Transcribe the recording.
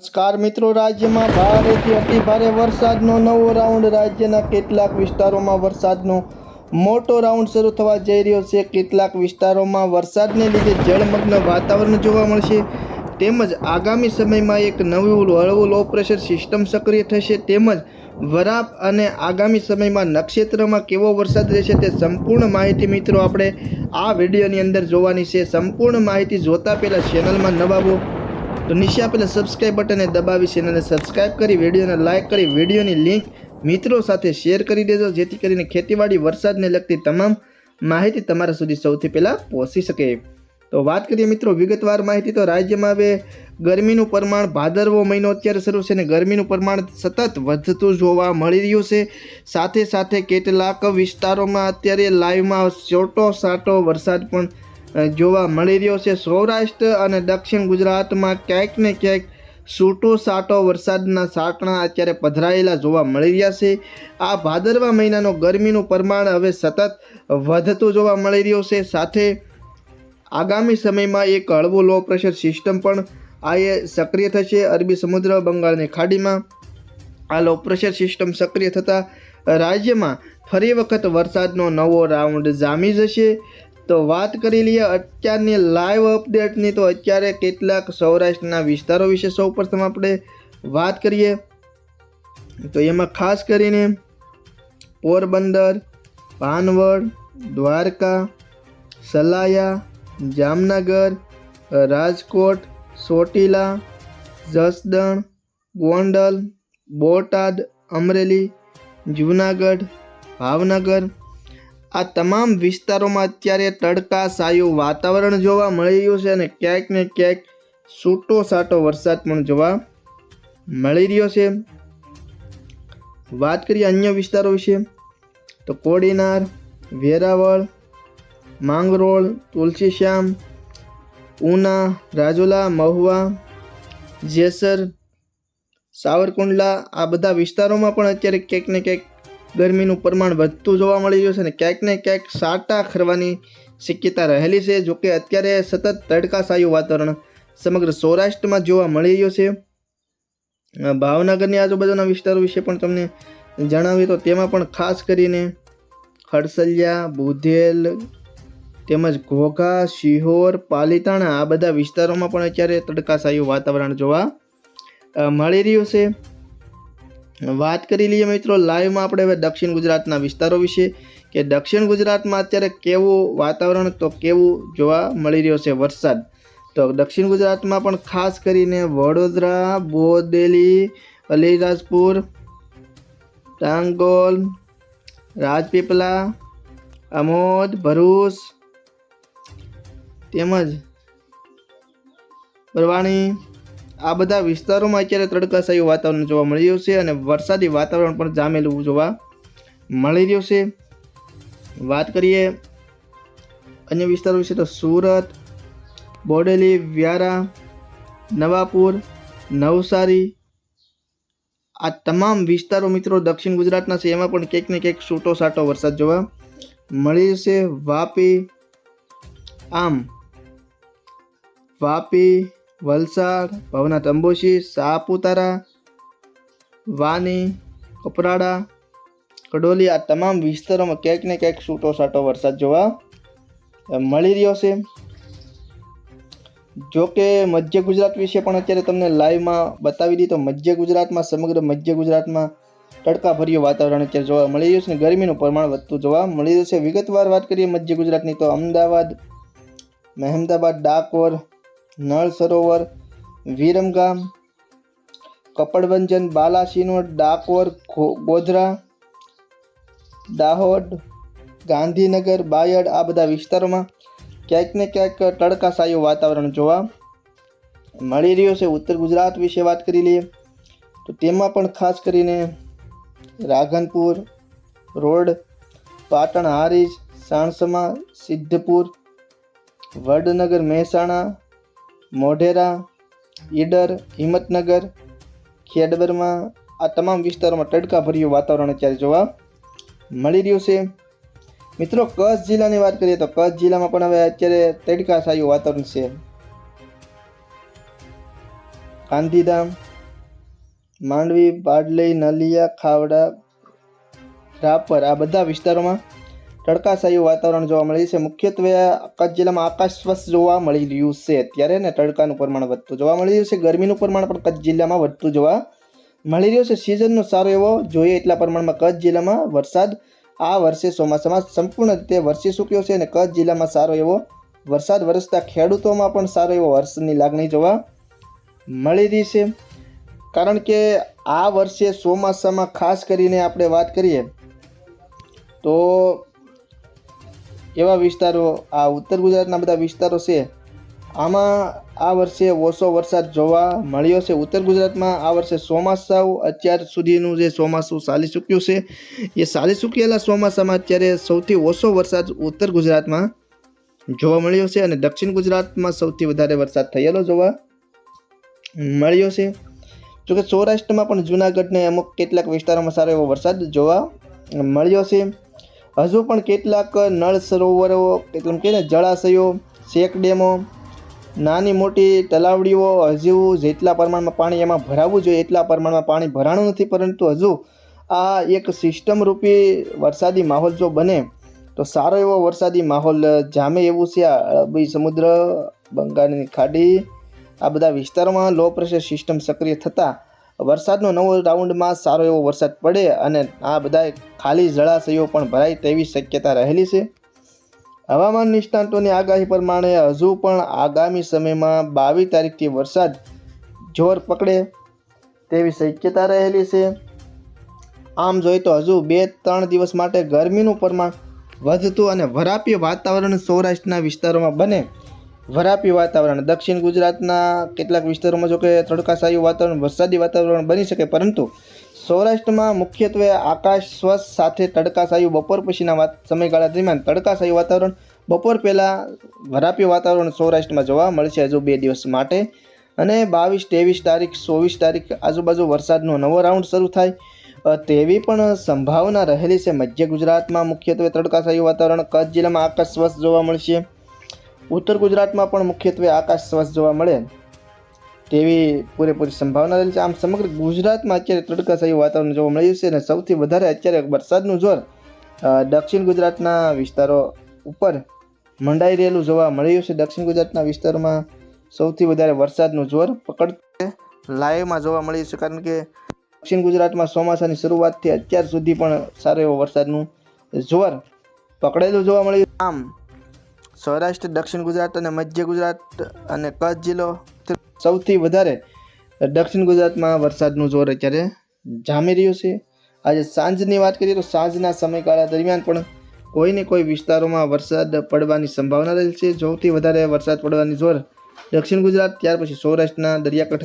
નમસ્કાર મિત્રો, રાજ્યમાં ભારેથી અતિ ભારે વરસાદનો નવો રાઉન્ડ રાજ્યના કેટલાક વિસ્તારોમાં વરસાદનો મોટો રાઉન્ડ શરૂ થવા જઈ રહ્યો છે. કેટલાક વિસ્તારોમાં વરસાદને લીધે જળમગ્ન વાતાવરણ જોવા મળશે. તેમજ આગામી સમયમાં એક નવું હળવું લો પ્રેશર સિસ્ટમ સક્રિય થશે. તેમજ વરાપ અને આગામી સમયમાં નક્ષત્રમાં કેવો વરસાદ રહેશે તે સંપૂર્ણ માહિતી મિત્રો આપણે આ વિડીયોની અંદર જોવાની છે. સંપૂર્ણ માહિતી જોતા પહેલાં ચેનલમાં નવા હો. તો નીચે આપેલા સબસ્ક્રાઈબ બટનને દબાવી ચેનલને સબસ્ક્રાઈબ કરી વિડીયોને લાઇક કરી વિડીયોની લિંક મિત્રો સાથે શેર કરી દેજો, જેથી કરીને ખેતીવાડી, વરસાદને લગતી તમામ માહિતી તમારા સુધી સૌથી પહેલાં પહોંચી શકે. તો વાત કરીએ મિત્રો વિગતવાર માહિતી, તો રાજ્યમાં હવે ગરમીનું પ્રમાણ ભાદરવો મહિનો અત્યારે શરૂ છે અને ગરમીનું પ્રમાણ સતત વધતું જોવા મળી રહ્યું છે. સાથે સાથે કેટલાક વિસ્તારોમાં અત્યારે લાઈવમાં છોટો સાટો વરસાદ પણ જોવા મળી રહ્યો છે. સૌરાષ્ટ્ર અને દક્ષિણ ગુજરાતમાં ક્યાંક ને ક્યાંક છૂટો સાટો વરસાદના સાંકણા અત્યારે પધરાયેલા જોવા મળી રહ્યા છે. આ ભાદરવા મહિનાનો ગરમીનું પ્રમાણ હવે સતત વધતું જોવા મળી રહ્યું છે. સાથે આગામી સમયમાં એક હળવું લો પ્રેશર સિસ્ટમ પણ આ એ સક્રિય થશે. અરબી સમુદ્ર, બંગાળની ખાડીમાં આ લો પ્રેશર સિસ્ટમ સક્રિય થતાં રાજ્યમાં ફરી વખત વરસાદનો નવો રાઉન્ડ જામી જશે. તો વાત કરી લઈએ અત્યારની લાઈવ અપડેટની તો અત્યારે કેટલાક સૌરાષ્ટ્રના વિસ્તારો વિશે સૌપ્રથમ આપણે વાત કરીએ. તો એમાં ખાસ કરીને પોરબંદર, પાનવડ, દ્વારકા, સલાયા, જામનગર, રાજકોટ સોટીલા જસદણ, ગોંડલ, બોટાદ, અમરેલી, જૂનાગઢ, ભાવનગર આ તમામ વિસ્તારોમાં અત્યારે તડકા સાયું વાતાવરણ જોવા મળી રહ્યું છે અને ક્યાંક ને ક્યાંક છૂટો સાટો વરસાદ પણ જોવા મળી રહ્યો છે. વાત કરીએ અન્ય વિસ્તારો વિશે, તો કોડીનાર, વેરાવળ, માંગરોળ, તુલસીશ્યામ, ઉના, રાજુલા, મહુવા, જેસર, સાવરકુંડલા આ બધા વિસ્તારોમાં પણ અત્યારે ક્યાંક ને ક્યાંક ગરમીનું પ્રમાણ વધતું જોવા મળી રહ્યું છે અને ક્યાંક ને ક્યાંક સાટા ખરવાની શક્યતા રહેલી છે, જોકે અત્યારે સતત તડકાશાયું વાતાવરણ સમગ્ર સૌરાષ્ટ્રમાં જોવા મળી રહ્યું છે. ભાવનગરની આજુબાજુના વિસ્તારો વિશે પણ તમને જણાવીએ તો તેમાં પણ ખાસ કરીને ખડસલિયા, બુધેલ, તેમજ ઘોઘા, શિહોર, પાલીતાણા આ બધા વિસ્તારોમાં પણ અત્યારે તડકાશાયું વાતાવરણ જોવા મળી રહ્યું છે. વાત કરી લઈએ મિત્રો લાઈવમાં આપણે હવે દક્ષિણ ગુજરાતના વિસ્તારો વિશે કે દક્ષિણ ગુજરાતમાં અત્યારે કેવું વાતાવરણ, તો કેવું જોવા મળી રહ્યો છે વરસાદ. તો દક્ષિણ ગુજરાતમાં પણ ખાસ કરીને વડોદરા બોદેલી અલીરાજપુર, ટાંગોલ રાજપીપળા અમોદ ભરૂચ, તેમજ બરવાણી આ બધા વિસ્તારોમાં અત્યારે તડકાશાયું વાતાવરણ જોવા મળી રહ્યું છે અને વરસાદી વાતાવરણ પણ જામેલું જોવા મળી રહ્યું છે. વાત કરીએ અન્ય વિસ્તારો વિશે તો સુરત, બોડેલી, વ્યારા, નવાપુર, નવસારી, આ તમામ વિસ્તારો મિત્રો દક્ષિણ ગુજરાતના છે, એમાં પણ ક્યાંક ને ક્યાંક છૂટો સાટો વરસાદ જોવા મળી છે. વાપી, આમ, વાપી વલસાડ, ભવનાથ અંબોશી, સાપુતારા, વાની, કપરાડા, કડોલી આ તમામ વિસ્તારોમાં ક્યાંક ને ક્યાંક છૂટો સાટો વરસાદ જોવા મળી રહ્યો છે. જો કે મધ્ય ગુજરાત વિશે પણ અત્યારે તમને લાઈવમાં બતાવી દીધો મધ્ય ગુજરાતમાં, સમગ્ર મધ્ય ગુજરાતમાં તડકાભર્યું વાતાવરણ અત્યારે જોવા મળી રહ્યું છે અને ગરમીનું પ્રમાણ વધતું જોવા મળી રહ્યું છે. વિગતવાર વાત કરીએ મધ્ય ગુજરાતની તો અમદાવાદ, મહેમદાબાદ, ડાકોર નળ સરોવર, વિરમગામ, કપડવંજન, બાલાસિનોર, ડાકોર ગોધરા, દાહોદ, ગાંધીનગર, બાયડ આ બધા વિસ્તારોમાં ક્યાંક ને ક્યાંક તડકાશાયું વાતાવરણ જોવા મળી રહ્યું છે. ઉત્તર ગુજરાત વિશે વાત કરી લઈએ તો તેમાં પણ ખાસ કરીને રાધનપુર, રોડ, પાટણ, હારીજ, સાણસમા, સિદ્ધપુર, વડનગર, મહેસાણા મોઢેરા, ઈડર, હિંમતનગર, ખેડબરમાં આ તમામ વિસ્તારોમાં તડકાભર્યું વાતાવરણ અત્યારે જોવા મળી રહ્યું છે. મિત્રો, કચ્છ જિલ્લાની વાત કરીએ તો કચ્છ જિલ્લામાં પણ હવે અત્યારે તડકાશાયું વાતાવરણ છે. ગાંધીધામ, માંડવી, બાડલી, નલિયા, ખાવડા, રાપર આ બધા વિસ્તારોમાં તડકાશાયું વાતાવરણ જોવા મળે છે. મુખ્યત્વે કચ્છ જિલ્લામાં આકાશ સ્વચ્છ જોવા મળી રહ્યું છે. ત્યારે ને તડકાનું પ્રમાણ વધતું જોવા મળી રહ્યું છે. ગરમીનું પ્રમાણ પણ કચ્છ જિલ્લામાં વધતું જોવા મળી રહ્યું છે. સિઝનનો સારો એવો જોઈએ એટલા પ્રમાણમાં કચ્છ જિલ્લામાં વરસાદ. આ વર્ષે ચોમાસામાં સંપૂર્ણ રીતે વરસી ચૂક્યો છે અને કચ્છ જિલ્લામાં સારો એવો વરસાદ વરસતા ખેડૂતોમાં પણ સારો એવો વર્ષની લાગણી જોવા મળી રહી છે. કારણ કે આ વર્ષે ચોમાસામાં ખાસ કરીને આપણે વાત કરીએ તો એવા વિસ્તારો, આ ઉત્તર ગુજરાતના બધા વિસ્તારો છે, આમાં આ વર્ષે ઓછો વરસાદ જોવા મળ્યો છે. ઉત્તર ગુજરાતમાં આ વર્ષે ચોમાસાઓ અત્યાર સુધીનું જે ચોમાસું ચાલી ચૂક્યું છે, એ ચાલી ચૂકેલા ચોમાસામાં અત્યારે સૌથી ઓછો વરસાદ ઉત્તર ગુજરાતમાં જોવા મળ્યો છે અને દક્ષિણ ગુજરાતમાં સૌથી વધારે વરસાદ થયેલો જોવા મળ્યો છે. જોકે સૌરાષ્ટ્રમાં પણ જૂનાગઢને અમુક કેટલાક વિસ્તારોમાં સારો એવો વરસાદ જોવા મળ્યો છે. હજુ પણ કેટલાક નળ સરોવરો, એટલે કે જળાશયો, શેક ડેમો, નાની મોટી તલાવડીઓ હજુ જેટલા પ્રમાણમાં પાણી એમાં ભરાવવું જોઈએ, એટલા પ્રમાણમાં પાણી ભરાણું નથી, પરંતુ હજુ આ એક સિસ્ટમ રૂપી વરસાદી માહોલ જો બને, તો સારો એવો વરસાદી માહોલ જામે એવું છે અરબી સમુદ્ર, બંગાળની ખાડી. આ બધા વિસ્તારોમાં લો પ્રેશર સિસ્ટમ સક્રિય થતાં વરસાદનો નવો રાઉન્ડમાં સારો એવો વરસાદ પડે અને આ બધા ખાલી જળાશયો પણ ભરાય તેવી શક્યતા રહેલી છે. હવામાન નિષ્ણાંતોની આગાહી પ્રમાણે હજુ પણ આગામી સમયમાં બાવીસ તારીખથી વરસાદ જોર પકડે તેવી શક્યતા રહેલી છે. આમ જોઈએ તો હજુ બે ત્રણ દિવસ માટે ગરમીનું પ્રમાણ વધતું અને વરાપીય વાતાવરણ સૌરાષ્ટ્રના વિસ્તારોમાં બને વરાપી વાતાવરણ. દક્ષિણ ગુજરાતના કેટલાક વિસ્તારોમાં જો કે તડકાશાયું વાતાવરણ, વરસાદી વાતાવરણ બની શકે, પરંતુ સૌરાષ્ટ્રમાં મુખ્યત્વે આકાશ સ્વચ્છ સાથે તડકાશાયું બપોર પછીના વાત, સમયગાળા દરમિયાન તડકાશાયું વાતાવરણ બપોર પહેલાં વરાપી વાતાવરણ સૌરાષ્ટ્રમાં જોવા મળશે હજુ બે દિવસ માટે. અને બાવીસ, ત્રેવીસ તારીખ, ચોવીસ તારીખ આજુબાજુ વરસાદનો નવો રાઉન્ડ શરૂ થાય તેવી પણ સંભાવના રહેલી છે. મધ્ય ગુજરાતમાં મુખ્યત્વે તડકાશાયું વાતાવરણ, કચ્છ જિલ્લામાં આકાશ સ્વચ્છ જોવા મળશે. ઉત્તર ગુજરાતમાં પણ મુખ્યત્વે આકાશ સ્વસ્થ જોવા મળે તેવી પૂરેપૂરી સંભાવના રહેલી છે. આમ સમગ્ર ગુજરાતમાં અત્યારે તડકાશાયું વાતાવરણ જોવા મળ્યું છે અને સૌથી વધારે અત્યારે વરસાદનું જોર દક્ષિણ ગુજરાતના વિસ્તારો ઉપર મંડાઈ રહેલું જોવા મળ્યું છે. દક્ષિણ ગુજરાતના વિસ્તારોમાં સૌથી વધારે વરસાદનું જોર પકડ લાઈવમાં જોવા મળ્યું છે કારણ કે દક્ષિણ ગુજરાતમાં ચોમાસાની શરૂઆતથી અત્યાર સુધી પણ સારો એવો વરસાદનું જોર પકડેલું જોવા મળ્યું આમ સૌરાષ્ટ્ર, દક્ષિણ ગુજરાત અને મધ્ય ગુજરાત અને કચ્છ જિલ્લો. સૌથી વધારે દક્ષિણ ગુજરાતમાં વરસાદનું જોર અત્યારે જામી રહ્યું છે. આજે સાંજની વાત કરીએ તો સાંજના સમયગાળા દરમિયાન પણ કોઈને કોઈ વિસ્તારોમાં વરસાદ પડવાની સંભાવના રહેલ છે. સૌથી વધારે વરસાદ પડવાની જોર દક્ષિણ ગુજરાત, ત્યાર પછી સૌરાષ્ટ્રના દરિયાકાંઠા